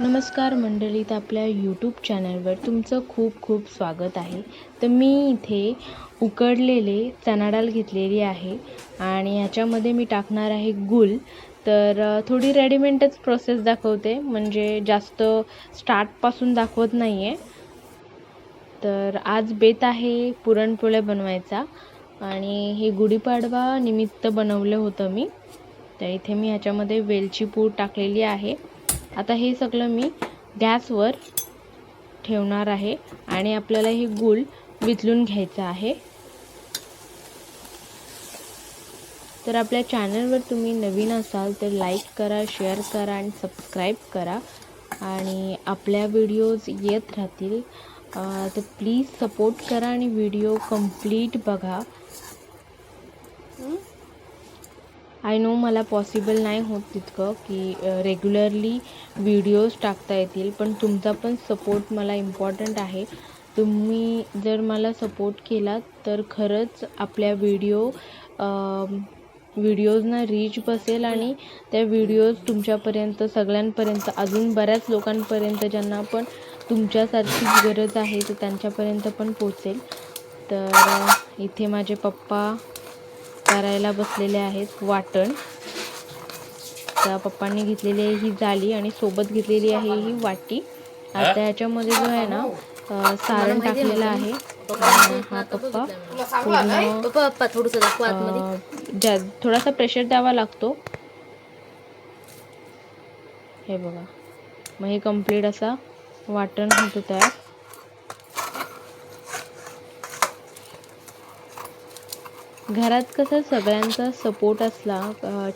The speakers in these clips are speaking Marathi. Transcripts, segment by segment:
नमस्कार मंडळीत आपल्या यूट्यूब चॅनलवर तुमचं खूप खूप स्वागत आहे. तर मी इथे उकडलेले चणाडाल घेतलेली आहे आणि ह्याच्यामध्ये मी टाकणार आहे गुल तर थोडी रेडीमेडच प्रोसेस दाखवते म्हणजे जास्त स्टार्टपासून दाखवत नाही आहे तर आज बेत आहे पुरणपोळ्या बनवायचा आणि हे गुढीपाडवा निमित्त बनवलं होतं मी. तर इथे मी ह्याच्यामध्ये वेलची पूड टाकलेली आहे. आता हे सगळं मी गॅसवर ठेवणार आहे आणि आपल्याला हे गूळ वितळून घ्यायचं आहे. तर आपल्या चॅनलवर तुम्ही नवीन असाल तर लाईक करा शेअर करा आणि सबस्क्राईब करा. आणि आपल्या व्हिडिओज येत राहतील. तर प्लीज सपोर्ट करा आणि व्हिडिओ कंप्लीट बघा. आय नो मला पॉसिबल नाही होत तितकं की रेग्युलरली व्हिडिओज टाकता येतील पण तुमचा पण सपोर्ट मला इम्पॉर्टंट आहे. तुम्ही जर मला सपोर्ट केला तर खरंच आपल्या व्हिडिओ व्हिडिओजना रीच बसेल आणि त्या व्हिडिओज तुमच्यापर्यंत सगळ्यांपर्यंत अजून बऱ्याच लोकांपर्यंत ज्यांना पण तुमच्यासारखीच गरज आहे तर त्यांच्यापर्यंत पण पोचेल तर इथे माझे पप्पा करायला बसलेले आहेत वाटण. त्या पप्पांनी घेतलेली आहे ही जाळी आणि सोबत घेतलेली आहे ही वाटी. आता ह्याच्यामध्ये जो आहे ना सारण टाकलेलं आहे. हा पप्पा पूर्ण ज्या थोडासा प्रेशर द्यावा लागतो. हे बघा. मग हे कंप्लीट असा वाटण होतं तयार. घरात कसं सगळ्यांचा सपोर्ट असला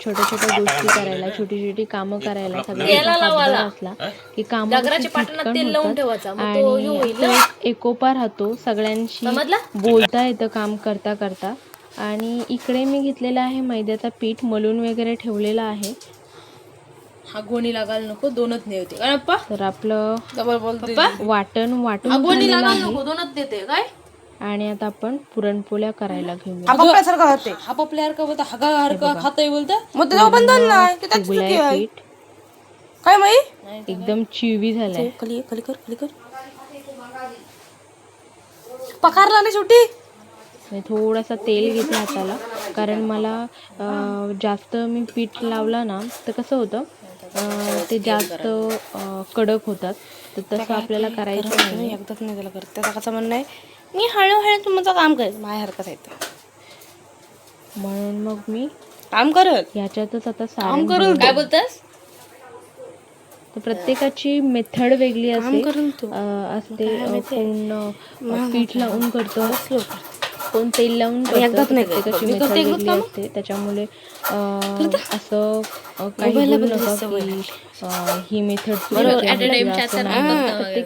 छोट्या छोट्या गोष्टी करायला छोटी छोटी कामं करायला सगळ्यांचा हातभार असला की काम आणि एकोपा राहतो सगळ्यांशी बोलता येतं काम करता करता. आणि इकडे मी घेतलेला आहे मैद्याचा पीठ मलून वगैरे ठेवलेला आहे. हा गोणी लागायला नको दोनच पप्पा तर आपलं वाटण वाटून गोणी लागायला नको दोनच देते. काय? आणि आता आपण पुरणपोळ्या करायला घेऊया. आपल्यासारखं होते पपल्या हरका बोलता हगा हरका खाताय बोलता? मग त्याचा बंधन नाही. ते त्याची फुगलंय चुकी आहे. पीठ. काय माही एकदम चिवी झालाय. खाली खाली कर खाली कर. पकारला ना शेवटी? थोडासा तेल घेते हाताला. कारण मला अं, जास्त मी पीठ लावला ना तर कसं होतं अं, ते जास्त अं, कडक होतात. तर तसं आपल्याला करायचं नाही. एकदाच नाही त्याला करत त्याचा कसं म्हणणं आहे मी हळूहळू तुमचं काम करेल माझ्यासारखंच आहे. म्हणून मग मी काम करत. याच्यातच आता काम करेल काय बोलतेस? तर प्रत्येकाची मेथड वेगळी असते. असते पीठ लावून करतो. कोण तेल लावून. असते. त्याच्यामुळे अं, असं काही ही मेथड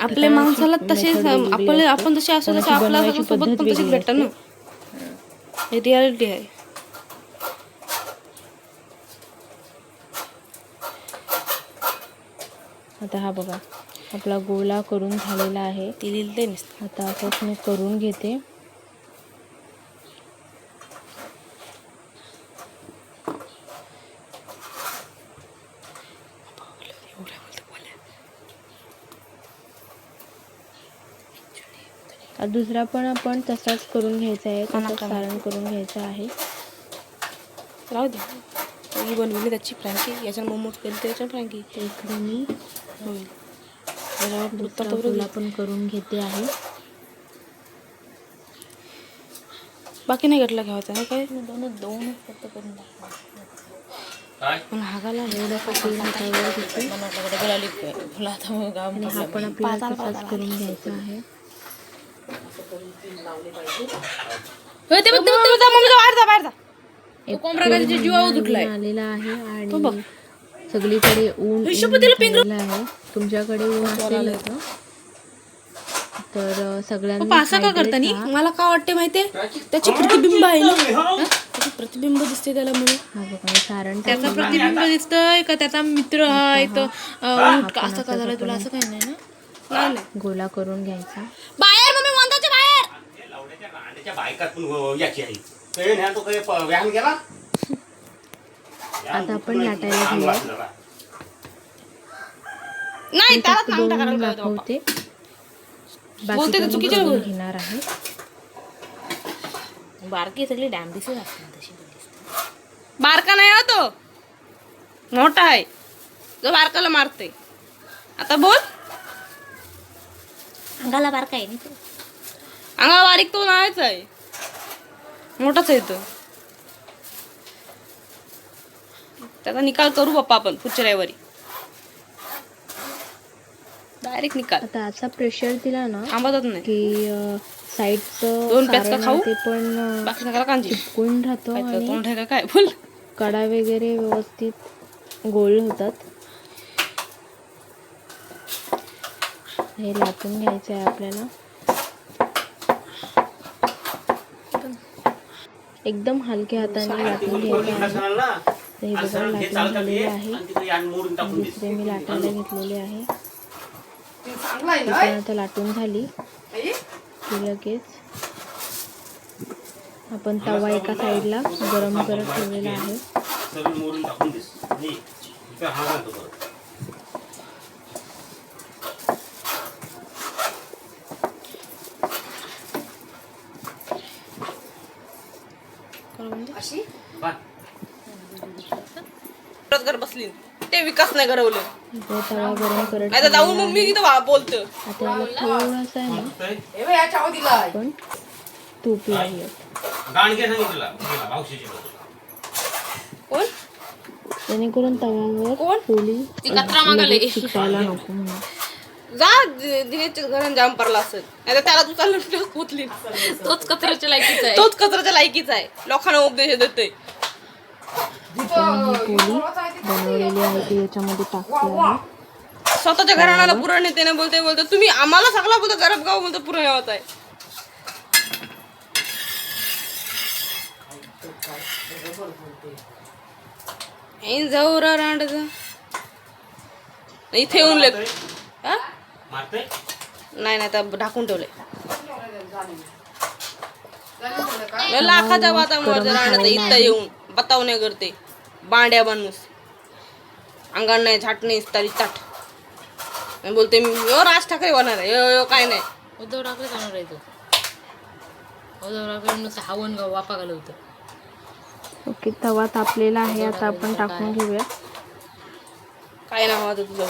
आपल्या माणसाला तसेच आपले आपण जसे असू तसे आपल्या बनवायची सोबत पण तसेच भेटतात ना. हे रियालिटी आहे. आता हा बघा आपला गोळा करून झालेला आहे. ती लिहिलंय नुसतं. आता असंच मी करून घेते. दुसरा पण आपण तसाच करून घ्यायचा आहे तसंच सारण करून घ्यायचं आहे राहू दे ही बनवली त्याची फ्रँकी याच्या मोमोज केली त्याच्या फ्रँकी इकडे मी होईल पण करून घेते आहे बाकी नाही घेतला घ्यायचा नाही काय दोन दोन फक्त करून पण हागाला तेल हातावर घेते मला आता मग गाव आणि हा पण आपल्याला तसाच करून घ्यायचा आहे होय, ते बघ, ते बघ, ते बघ, जा, मम्मी जा, बाहेर जा, बाहेर जा. जीवावर उठलाय आलेला आहे आणि सगळीकडे ऊन आहे. तुमच्याकडे ऊन असेलच. ना तर सगळ्यांनी असं का करता नी? मला काय वाटते माहितीये? त्याची प्रतिबिंब आहे ना? हं? त्याची प्रतिबिंब दिसते त्याला म्हणून. हा त्याचा. प्रतिबिंब दिसतंय का? त्याचा मित्र आहे तो अं, उठ का असं का झालं तुला? असं काही नाही ना? गोळा करून घ्यायचा. बाहेर भांड्याच्या बायकात पण याची आहे ते न्या तो काही व्यायाम गेला आता आपण लाटायला घेऊया. नाही. दाखवते बोलते तर बाकी गोष्टी. घेणार आहे बारकी सगळी डॅम दिसत असते तशी. बारका नाही हो तो मोठा आहे जो बारकाला मारते आता बोल अंगाला बारका आहे ना तो. अंगा बारीक तो नाहीच आहे. मोठाच आहे तो. त्याचा निकाल करू बाप्पा आपण पुढच्या रविवारी. डायरेक्ट निकाल. आता असा प्रेशर दिला ना थांबतच नाही. की साईडचं दोन पेचका खाऊ? ते पण बाकी सगळ्याला कांजी. चिपकून राहतो काय तर आणि तोंड आहे का काय? बोल. कडा वगैरे व्यवस्थित गोल होतात. हे लाटून घ्यायचं आहे आपल्याला. एकदम हलक्या हाताने लाटून घ्यायचं आहे. हे बघा लाटून झालेले आहे. दुसरे मी लाटायला घेतलेले आहे. आता लाटून झाली. की लगेच आपण तवा एका साईडला गरम करत ठेवलेला आहे. घर बसली. ते विकास नाही घडवलं तवा गरम करत नाही तर जाऊन मग मी तिथं बोलतो आता याला थोडंसं आहे ना मस्त आहे. आपण तूप लावूयात गाणगे सांगितलं गेला, मावशीची लोकं. कोण? जेणेकरून तव्यावर कोण? पोळी ती कचरा मागायला चिकटायला नको म्हणून. जा दिनेशच्या घरात जाम पडला असेल. नाही त्याला तू चाललं पोचली तोच कचऱ्याच्या लायकीचा आहे. तोच कचऱ्याच्या लायकीचा आहे. लोकांना उपदेश देतोय. आपण पोळी बनवलेली आहे ती याच्यामध्ये टाकते आहे स्वतःच्या घराण्याला पुरण येते ना बोलते बोलते तुम्ही आम्हाला सगळा बोलतो गरब गाव बोलतो पुरण येवत आहे. जाऊ रा रांडचा इथे येऊन लेख हा? नाही नाही तर ढाकून ठेवले लाखाच्या वातावरण राहण्याचं इथं येऊन बताव नाही करते. बांड्या माणूस अंगण नाही झाट नाही तारी ताट. आणि बोलते मी यो राज ठाकरे होणार आहे यो काय नाही. उद्धव ठाकरे जाणार आहे तो? उद्धव ठाकरे नुसतं हावन गाव वापा घालवतं. ओके तवा तापलेला आहे आता आपण टाकून घेऊया काय नाव होतं तुझं?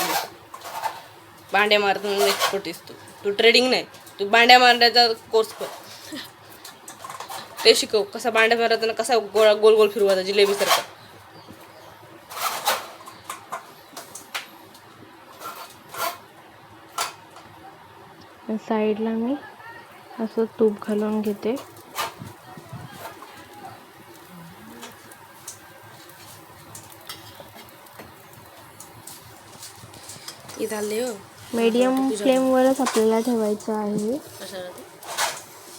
बांड्या मारत म्हणून एक्सपर्टीस तू. तू ट्रेडिंग नाही. तू बांड्या मारण्याचा कोर्स कर. ते शिकव. कसा बांड्या मारताना कसा गोळा गोल गोल फिरवायचा जिलेबी सारखा. साईडला मी असं तूप घालून घेते. हे झाले हो. मीडियम फ्लेमवरच आपल्याला ठेवायचं आहे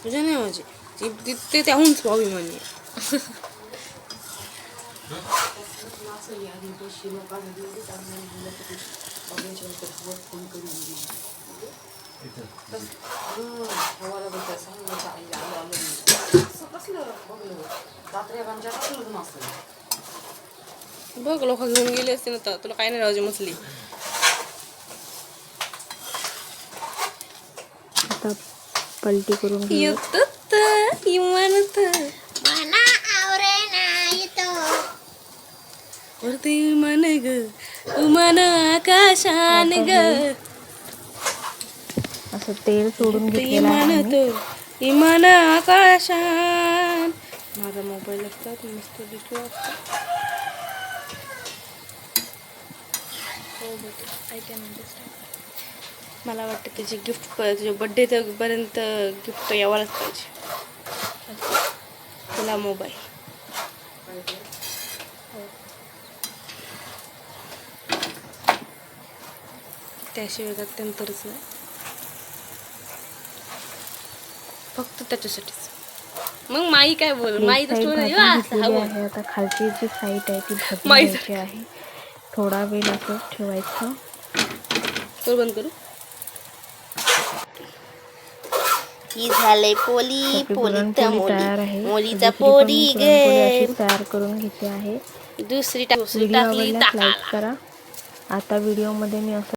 तुझ्या नाही माझी ती- ते त्याहून स्वामी आहे. बघ लोक घेऊन गेले असते ना तर तुला काय नाही राहू मसली आता पलटी करून वरती मन ग उमान आकाशान ग. असं तेल सोडून घेतलेलं इमान तो इमान आकाशान. माझा मोबाईल असतात मस्त दिसतो असतो हो आय कॅन अंडरस्टँड मला वाटतं त्याची गिफ्ट तुझ्या बड्डे पर्यंत गिफ्ट यावायलाच पाहिजे. तुला मोबाईल त्याशिवाय अत्यंतरच नाही. फक्त त्याच्यासाठीच. मग माई काय बोल? माई आता खालची जी साईड आहे ती घ्यायची आहे. थोडा वेळ असं ठेवायचं. बंद करू? ही झालंय पोली आहे. मोलीचा पोरी गे. तयार करून घेतली आहे. दुसरी दुसरी टाकली करा. आता व्हिडिओमध्ये मी असं